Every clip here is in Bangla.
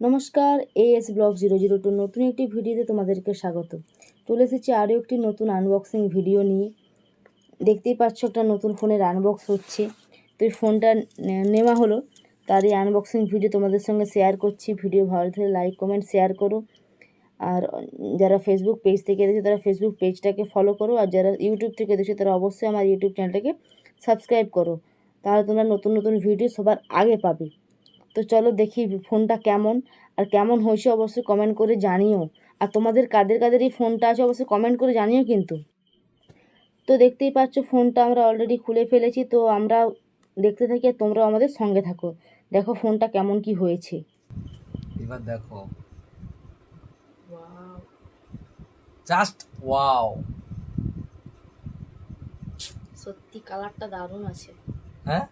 নমস্কার A S blog zero zero two নতুন একটি ভিডিওতে তোমাদেরকে স্বাগত। চলে এসেছি আরও একটি নতুন আনবক্সিং ভিডিও নিয়ে। দেখতেই পাচ্ছ একটা নতুন ফোনের আনবক্স হচ্ছে। তো এই ফোনটা নেওয়া হলো। তার এই আনবক্সিং ভিডিও তোমাদের সঙ্গে শেয়ার করছি। ভিডিও ভালো লাগলে লাইক কমেন্ট শেয়ার করো। আর যারা ফেসবুক পেজ থেকে দেখছ, তারা ফেসবুক পেজটাকে ফলো করো। আর যারা ইউটিউব থেকে দেখছ, তারা অবশ্যই আমার ইউটিউব চ্যানেলটাকে সাবস্ক্রাইব করো। তাহলে তোমরা নতুন নতুন ভিডিও সবার আগে পাবে। তো চলো দেখি ফোনটা কেমন। আর কেমন হয়েছে অবশ্যই কমেন্ট করে জানিও। আর তোমাদের কাদের কাদের এই ফোনটা আছে অবশ্যই কমেন্ট করে জানিও কিন্তু। তো দেখতেই পাচ্ছ ফোনটা আমরা অলরেডি খুলে ফেলেছি তো আমরা দেখতে থাকি আর তোমরাও আমাদের সঙ্গে থাকো। দেখো ফোনটা কেমন কি হয়েছে। এবার দেখো। জাস্ট ওয়াও সত্যি কালারটা দারুণ আছে। হ্যাঁ?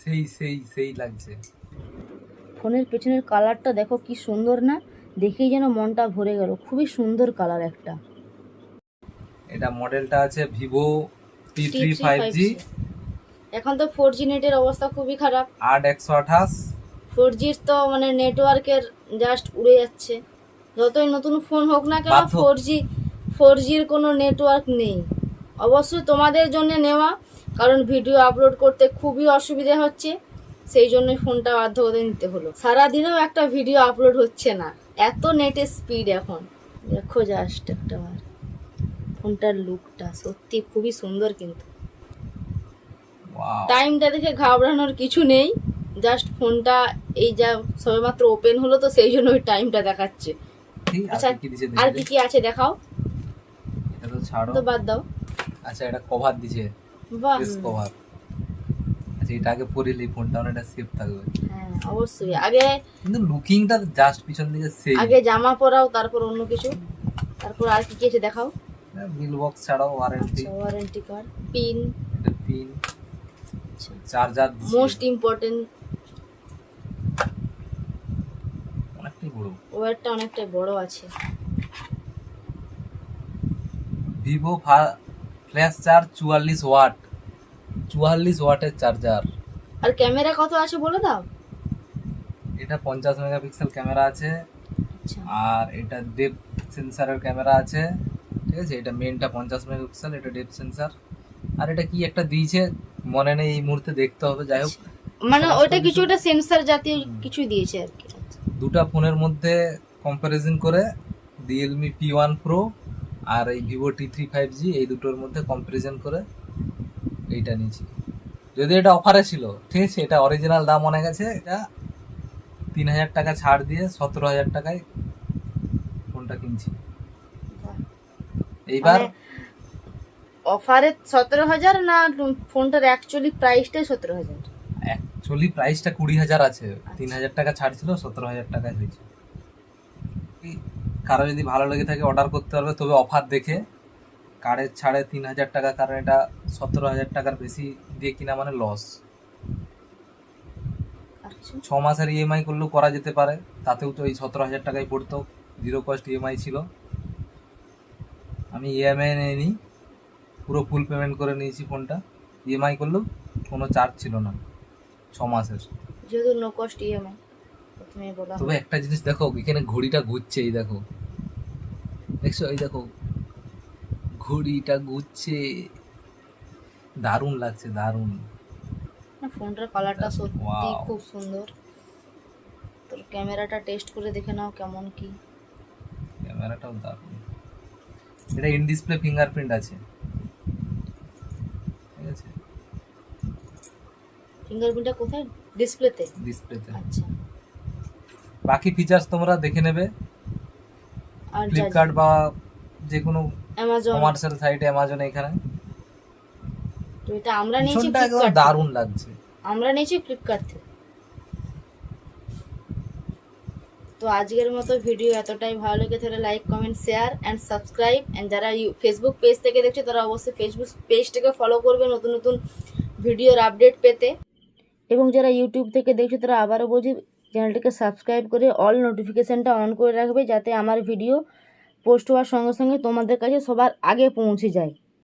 সেই সেই সেই লাগছে। ফোনের পেছনের কালারটা দেখো কি সুন্দর না? দেখেই যেন মনটা ভরে গেল। খুবই সুন্দর কালার একটা। এটা মডেলটা আছে Vivo T three five G এখন তো ফোর জি নেটের অবস্থা খুবই খারাপ। আট একশো আঠাশ। ফোর জির তো মানে নেটওয়ার্কের জাস্ট উড়ে যাচ্ছে। যতই নতুন ফোন হোক না কেন। ফোর জি ফোর জির কোনো নেটওয়ার্ক নেই। অবশ্যই তোমাদের জন্য নেওয়া কারণ ভিডিও আপলোড করতে খুবই অসুবিধা হচ্ছে। সেই জন্যই ফোনটা বাধ্য করে নিতে হলো। সারাদিনেও একটা ভিডিও আপলোড হচ্ছে না। এত নেটের স্পিড এখন। দেখো জাস্ট একটা বার। ফোনটার লুকটা সত্যি খুবই সুন্দর কিন্তু। টাইমটা দেখে ঘাবড়ানোর কিছু নেই। জাস্ট ফোনটা এই যা সবেমাত্র ওপেন হলো তো সেই জন্য ওই টাইমটা দেখাচ্ছে। আচ্ছা আর কি কি আছে দেখাও। এটা তো ছাড়ো। তো বাদ দাও। আচ্ছা এটা কভার দিছে। বাহ। কভার আচ্ছা এটা আগে পরিলি ফোনটা অনেকটা সেফ থাকবে। হ্যাঁ অবশ্যই। আগে কিন্তু লুকিংটা জাস্ট পিছন দিকে সেই আগে জামা পরাও তারপর অন্য কিছু। তারপর আর কি কি আছে দেখাও? বিল বক্স ছাড়াও warranty warranty card pin pin charger most important অনেকটাই বড়। ওয়ারটা অনেকটাই বড় আছে। ভিভো ফ্ল্যাশ চার্জ চুয়াল্লিশ ওয়াট চুয়াল্লিশ ওয়াটের চার্জার আর ক্যামেরা কত আছে বলে দাও? এটা পঞ্চাশ মেগাপিক্সেল ক্যামেরা আছে। আচ্ছা। আর এটা ডেপ সেন্সারের ক্যামেরা আছে। ঠিক আছে? এটা মেনটা পঞ্চাশ মেগাপিক্সেল এটা ডেপ সেন্সার আর এটা কি একটা দিয়েছে? মনে নেই এই মুহূর্তে দেখতে হবে। যাই হোক মানে সমস্ত ওইটা কিছু- একটা সেন্সার জাতীয় কিছু দিয়েছে আর কি। দুটো ফোনের মধ্যে কম্প্যারিজন করে রিয়েলমি পি ওয়ান প্রো আর এই Vivo T three five G এই দুটোর মধ্যে কম্প্যারিজন করে এইটা নিয়েছি। যদি এটা অফারে ছিল ঠিক আছে এটা অরিজিনাল দাম অনেক আছে এটা তিন হাজার টাকা ছাড় দিয়ে সতেরো হাজার টাকায় ফোনটা কিনছি। এইবার অফারে সতেরো হাজার না ফোনটার অ্যাকচুয়ালি প্রাইসটাই সতেরো হাজার? অ্যাকচুয়ালি প্রাইসটা কুড়ি হাজার আছে তিন হাজার টাকা ছাড় ছিল সতেরো হাজার টাকায় হয়েছে। কারও যদি ভালো লেগে থাকে অর্ডার করতে পারবে তবে অফার দেখে কার্ডের ছাড়ে তিন হাজার টাকা কারণ এটা সতেরো হাজার টাকার বেশি দিয়ে কিনা মানে লস আচ্ছা। ছ মাসের ইএমআই করলেও করা যেতে পারে তাতেও তো এই সতেরো হাজার টাকায় পড়তো জিরো কস্ট ইএমআই ছিল। আমি ইএমআই নিইনি পুরো ফুল পেমেন্ট করে নিয়েছি ফোনটা ইএমআই করলেও কোনো চার্জ ছিল না ছ মাসের। যেহেতু নো কস্ট ইএমআই তবে একটা জিনিস দেখো এখানে ঘড়িটা ঘুরছে এই দেখো। দেখছ এই দেখো ঘড়িটা ঘুরছে দারুণ লাগছে দারুণ। ফোনটার কালারটা সত্যি খুব সুন্দর। তোর ক্যামেরাটা টেস্ট করে দেখে নাও কেমন কি। ক্যামেরাটাও দারুণ। এটা ইন ডিসপ্লে ফিঙ্গারপ্রিন্ট আছে। ঠিক আছে? ফিঙ্গারপ্রিন্টটা কোথায়? ডিসপ্লেতে ডিসপ্লেতে আচ্ছা। বাকি ফিচার্স তোমরা দেখে নেবে। আর ফ্লিপকার্ট বা যে কোনো অ্যামাজন কমার্শিয়াল সাইটে অ্যামাজন এখানে। তো এটা আমরা নিয়েছি একদম ফ্লিপকার্ট দারুণ লাগছে। আমরা নিয়েছি ফ্লিপকার্ট থেকে। তো আজকের মতো ভিডিও এতটাই। ভালো লেগে তাহলে like comment share and subscribe and যারা ফেসবুক পেজ থেকে দেখছে তারা অবশ্যই ফেসবুক পেজটাকে ফলো করবে নতুন নতুন ভিডিওর আপডেট পেতে। এবং যারা ইউটিউব থেকে দেখছে তারা আবারও বলছি চ্যানেলটিকে সাবস্ক্রাইব করে অল নোটিফিকেশানটা অন করে রাখবে যাতে আমার ভিডিও পোস্ট হওয়ার সঙ্গে সঙ্গে তোমাদের কাছে সবার আগে পৌঁছে যায়।